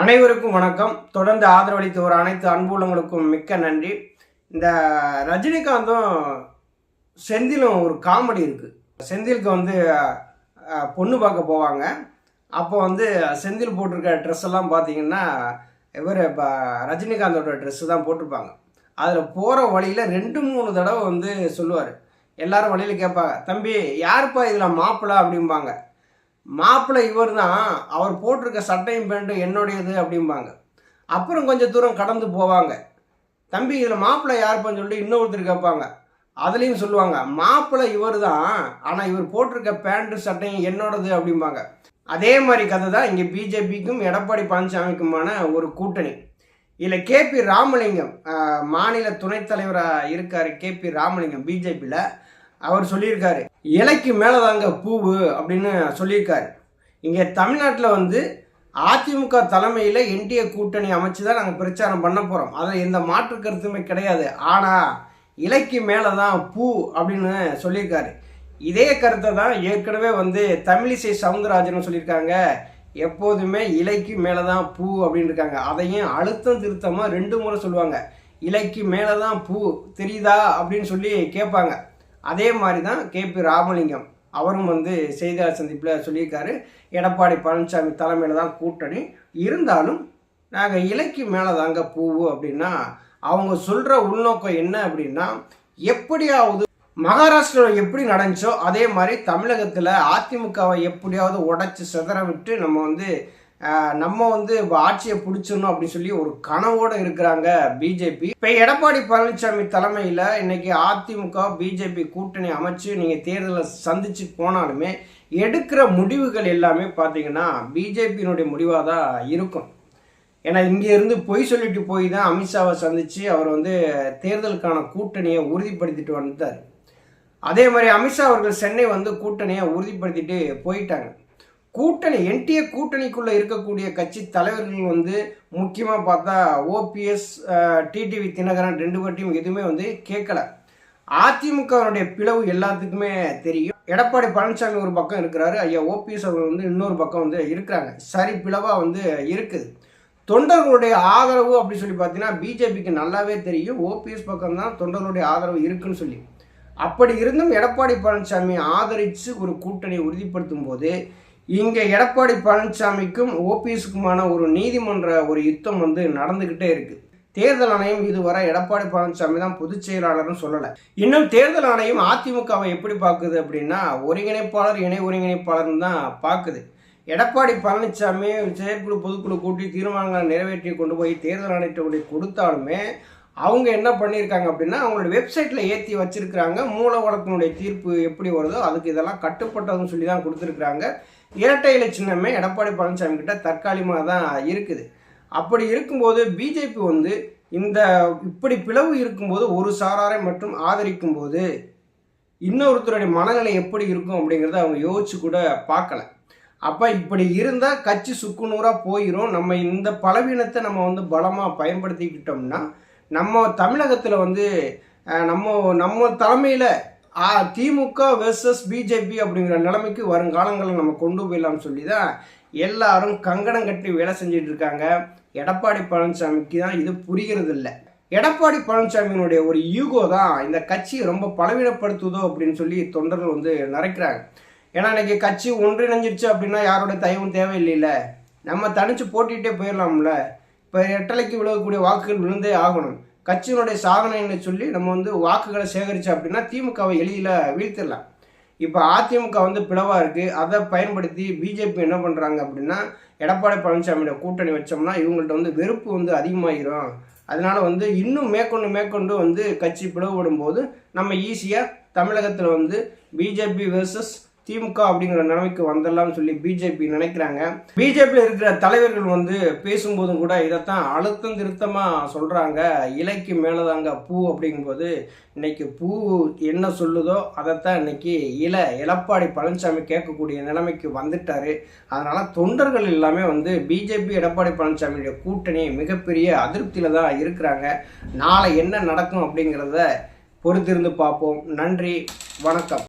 அனைவருக்கும் வணக்கம். தொடர்ந்து ஆதரவளித்து வர அனைத்து அன்புள்ளங்களுக்கும் மிக்க நன்றி. இந்த ரஜினிகாந்தும் செந்திலும் ஒரு காமெடி இருக்குது செந்திலுக்கு வந்து பொண்ணு பார்க்க போவாங்க. அப்போ வந்து செந்தில் போட்டிருக்க ட்ரெஸ் எல்லாம் பார்த்தீங்கன்னா இவர் இப்போ ரஜினிகாந்தோட ட்ரெஸ்ஸு தான் போட்டிருப்பாங்க. அதில் போகிற வழியில் ரெண்டு மூணு தடவை வந்து சொல்லுவார். எல்லாரும் வழியில் கேட்பாங்க தம்பி யாருப்பா இதில் மாப்பிள்ளை அப்படிம்பாங்க. மாப்பிள்ளை இவர் தான் அவர் போட்டிருக்க சட்டையும் பேண்ட்டும் என்னுடையது அப்படிம்பாங்க. அப்புறம் கொஞ்சம் தூரம் கடந்து போவாங்க. தம்பி இதில் மாப்பிள்ளை யாருப்பான்னு சொல்லிட்டு இன்னொருத்தர் கேட்பாங்க. அதுலேயும் சொல்லுவாங்க மாப்பிள்ளை இவர் தான் ஆனால் இவர் போட்டிருக்க பேண்ட்டு சட்டையும் என்னோடது அப்படிம்பாங்க. அதே மாதிரி கதை தான் இங்கே பிஜேபிக்கும் எடப்பாடி பழனிசாமிக்குமான ஒரு கூட்டணி. இதில் கேபி ராமலிங்கம் மாநில துணைத் தலைவராக இருக்கார் கேபி ராமலிங்கம் பிஜேபியில். அவர் சொல்லியிருக்காரு இலைக்கு மேலே தாங்க பூவு அப்படின்னு சொல்லியிருக்காரு. இங்கே தமிழ்நாட்டில் வந்து அதிமுக தலைமையில் என்டிஏ கூட்டணி அமைச்சு தான் நாங்கள் பிரச்சாரம் பண்ண போகிறோம் அதில் எந்த மாற்று கருத்துமே கிடையாது. ஆனால் இலைக்கு மேலே தான் பூ அப்படின்னு சொல்லியிருக்காரு. இதே கருத்தை தான் ஏற்கனவே வந்து தமிழிசை சவுந்தரராஜன் சொல்லியிருக்காங்க. எப்போதுமே இலைக்கு மேலே தான் பூ அப்படின்னு இருக்காங்க. அதையும் அழுத்தம் திருத்தமாக ரெண்டு முறை சொல்லுவாங்க. இலைக்கு மேலே தான் பூ தெரியுதா அப்படின்னு சொல்லி கேட்பாங்க. அதே மாதிரி தான் கேபி ராமலிங்கம். அவரும் வந்து செய்தியாளர் சந்திப்பில் சொல்லியிருக்காரு. எடப்பாடி பழனிசாமி தலைமையில் தான் கூட்டணி. இருந்தாலும் நாங்கள் இலைக்கு மேலே தாங்க பூவு அப்படின்னா அவங்க சொல்கிற உள்நோக்கம் என்ன அப்படின்னா எப்படியாவது மகாராஷ்டிராவில் எப்படி நடந்துச்சோ அதே மாதிரி தமிழகத்தில் அதிமுகவை எப்படியாவது உடைச்சி சிதற விட்டு நம்ம வந்து நம்ம வந்து ஆட்சியை பிடிச்சிடணும் அப்படின்னு சொல்லி ஒரு கனவோடு இருக்கிறாங்க பிஜேபி இப்போ எடப்பாடி பழனிசாமி தலைமையில் இன்னைக்கு அதிமுக பிஜேபி கூட்டணி அமைச்சு நீங்கள் தேர்தலை சந்திச்சு போனாலுமே எடுக்கிற முடிவுகள் எல்லாமே பார்த்தீங்கன்னா பிஜேபியினுடைய முடிவாக தான் இருக்கும். ஏன்னா இங்கே இருந்து பொய் சொல்லிட்டு போய் தான் அமித்ஷாவை சந்தித்து அவர் வந்து தேர்தலுக்கான கூட்டணியை உறுதிப்படுத்திட்டு வந்தார் அதே மாதிரி அமித்ஷா அவர்கள் சென்னை வந்து கூட்டணியை உறுதிப்படுத்திட்டு போயிட்டாங்க. கூட்டணி என்டிஏ கூட்டணிக்குள்ளே இருக்கக்கூடிய கட்சி தலைவர்கள் வந்து முக்கியமாக பார்த்தா ஓபிஎஸ் டிடிவி தினகரன் ரெண்டு பேர்ட்டையும் எதுவுமே வந்து கேட்கல. அதிமுகவினுடைய பிளவு எல்லாத்துக்குமே தெரியும். எடப்பாடி பழனிசாமி ஒரு பக்கம் இருக்கிறாரு ஐயா ஓபிஎஸ் அவர்கள் வந்து இன்னொரு பக்கம் வந்து இருக்கிறாங்க. சரி பிளவாக வந்து இருக்குது. தொண்டர்களுடைய ஆதரவு அப்படின்னு சொல்லி பார்த்தீங்கன்னா பிஜேபிக்கு நல்லாவே தெரியும். ஓபிஎஸ் பக்கம் தான் தொண்டர்களுடைய ஆதரவு இருக்குன்னு சொல்லி. அப்படி இருந்தும் எடப்பாடி பழனிசாமி ஆதரித்து ஒரு கூட்டணியை உறுதிப்படுத்தும் போது இங்கே எடப்பாடி பழனிசாமிக்கும் ஓபிஎஸ்க்குமான ஒரு நீதிமன்ற ஒரு யுத்தம் வந்து நடந்துக்கிட்டே இருக்குது தேர்தல் ஆணையம் இதுவரை எடப்பாடி பழனிசாமி தான் பொதுச் செயலாளர்னு சொல்லலை. இன்னும் தேர்தல் ஆணையம் அதிமுகவை எப்படி பார்க்குது அப்படின்னா ஒருங்கிணைப்பாளர் இணை ஒருங்கிணைப்பாளர்னு தான் பார்க்குது. எடப்பாடி பழனிசாமி செயற்குழு பொதுக்குழு கூட்டி தீர்மானங்களை நிறைவேற்றி கொண்டு போய் தேர்தல் ஆணையத்தை கொடுத்தாலுமே அவங்க என்ன பண்ணியிருக்காங்க அப்படின்னா அவங்களோட வெப்சைட்டில் ஏற்றி வச்சிருக்கிறாங்க. மூல வழக்கினுடைய தீர்ப்பு எப்படி வருதோ அதுக்கு இதெல்லாம் கட்டுப்பட்டதுன்னு சொல்லி தான் கொடுத்துருக்குறாங்க. இரட்டை இலை சின்னமே எடப்பாடி பழனிசாமி கிட்ட தற்காலிகமாக தான் இருக்குது. அப்படி இருக்கும்போது பிஜேபி வந்து இந்த இப்படி பிளவு இருக்கும்போது ஒரு சாராரை மட்டும் ஆதரிக்கும் போது இன்னொருத்தருடைய மனநிலை எப்படி இருக்கும் அப்படிங்கிறத அவங்க யோசிச்சு கூட பார்க்கல. அப்போ இப்படி இருந்தால் கட்சி சுக்குநூறாக போயிடும் நம்ம இந்த பலவீனத்தை நம்ம வந்து பலமாக பயன்படுத்திக்கிட்டோம்னா நம்ம தமிழகத்தில் வந்து நம்ம நம்ம தலைமையில் திமுக வெர்சஸ் பிஜேபி அப்படிங்கிற நிலைமைக்கு வருங்காலங்களில் நம்ம கொண்டு போயிடலாம்னு சொல்லி தான் எல்லாரும் கங்கணம் கட்டி வேலை செஞ்சுட்டு இருக்காங்க. எடப்பாடி பழனிசாமிக்கு தான் இது புரிகிறது இல்லை. எடப்பாடி பழனிசாமியினுடைய ஒரு ஈகோ தான் இந்த கட்சியை ரொம்ப பலவீனப்படுத்துதோ அப்படின்னு சொல்லி தொண்டர்கள் வந்து நிறைக்கிறாங்க ஏன்னா இன்னைக்கு கட்சி ஒன்றிணைஞ்சிருச்சு அப்படின்னா யாரோட தயவும் தேவையில்லைல்ல நம்ம தனிச்சு போட்டிகிட்டே போயிடலாம்ல. இப்போ எட்டலைக்கு விழுகக்கூடிய வாக்குகள் விழுந்தே ஆகணும். கட்சியினுடைய சாதனைன்னு சொல்லி நம்ம வந்து வாக்குகளை சேகரிச்சு அப்படின்னா திமுகவை எளிதில் வீழ்த்திடலாம். இப்போ அதிமுக வந்து பிளவாக இருக்குது அதை பயன்படுத்தி பிஜேபி என்ன பண்ணுறாங்க அப்படின்னா எடப்பாடி பழனிசாமியோட கூட்டணி வச்சோம்னா இவங்கள்ட்ட வந்து வெறுப்பு வந்து அதிகமாகிரும் அதனால் வந்து இன்னும் மேற்கொண்டு மேற்கொண்டு வந்து கட்சி பிளவுபடும் போது நம்ம ஈஸியாக தமிழகத்தில் வந்து பிஜேபி வெர்சஸ் திமுக அப்படிங்கிற நிலைமைக்கு வந்துடலாம்னு சொல்லி பிஜேபி நினைக்கிறாங்க. பிஜேபியில் இருக்கிற தலைவர்கள் வந்து பேசும்போதும் கூட இதைத்தான் அழுத்தம் திருத்தமாக சொல்கிறாங்க இலைக்கு மேலே தாங்க பூ அப்படிங்கும்போது இன்னைக்கு பூ என்ன சொல்லுதோ அதைத்தான் இன்னைக்கு இலை எடப்பாடி பழனிசாமி கேட்கக்கூடிய நிலைமைக்கு வந்துட்டார். அதனால் தொண்டர்கள் எல்லாமே வந்து பிஜேபி எடப்பாடி பழனிசாமியுடைய கூட்டணி மிகப்பெரிய அதிருப்தியில் தான் இருக்கிறாங்க. நாளை என்ன நடக்கும் அப்படிங்கிறத பொறுத்திருந்து பார்ப்போம். நன்றி வணக்கம்.